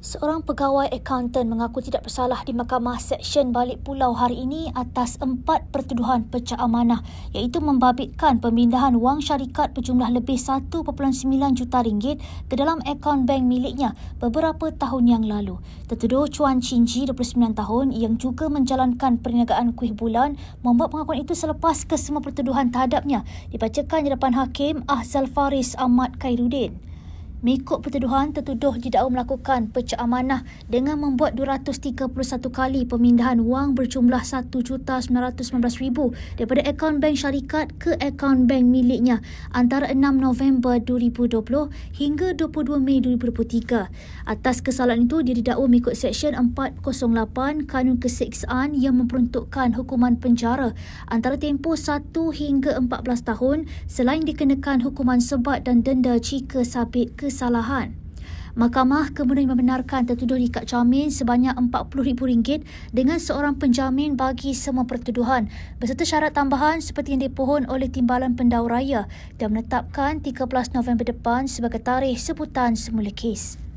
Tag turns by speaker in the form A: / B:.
A: Seorang pegawai akaunten mengaku tidak bersalah di Mahkamah Seksyen Balik Pulau hari ini atas empat pertuduhan pecah amanah iaitu membabitkan pemindahan wang syarikat berjumlah lebih 1.9 juta ringgit ke dalam akaun bank miliknya beberapa tahun yang lalu. Tertuduh Chuan Chin Ji, 29 tahun yang juga menjalankan perniagaan kuih bulan membuat pengakuan itu selepas kesemua pertuduhan terhadapnya dibacakan di hadapan Hakim Ahzal Faris Ahmad Khairuddin. Mengikut pertuduhan, tertuduh didakwa melakukan pecah amanah dengan membuat 231 kali pemindahan wang berjumlah RM1,919,000 daripada akaun bank syarikat ke akaun bank miliknya antara 6 November 2020 hingga 22 Mei 2023. Atas kesalahan itu, dia didakwa mengikut Seksyen 408 Kanun Keseksaan yang memperuntukkan hukuman penjara antara tempoh 1 hingga 14 tahun selain dikenakan hukuman sebat dan denda jika sabit ke kesalahan. Mahkamah kemudian membenarkan tertuduh diikat jamin sebanyak RM40,000 dengan seorang penjamin bagi semua pertuduhan beserta syarat tambahan seperti yang dipohon oleh Timbalan Pendau Raya dan menetapkan 13 November depan sebagai tarikh sebutan semula kes.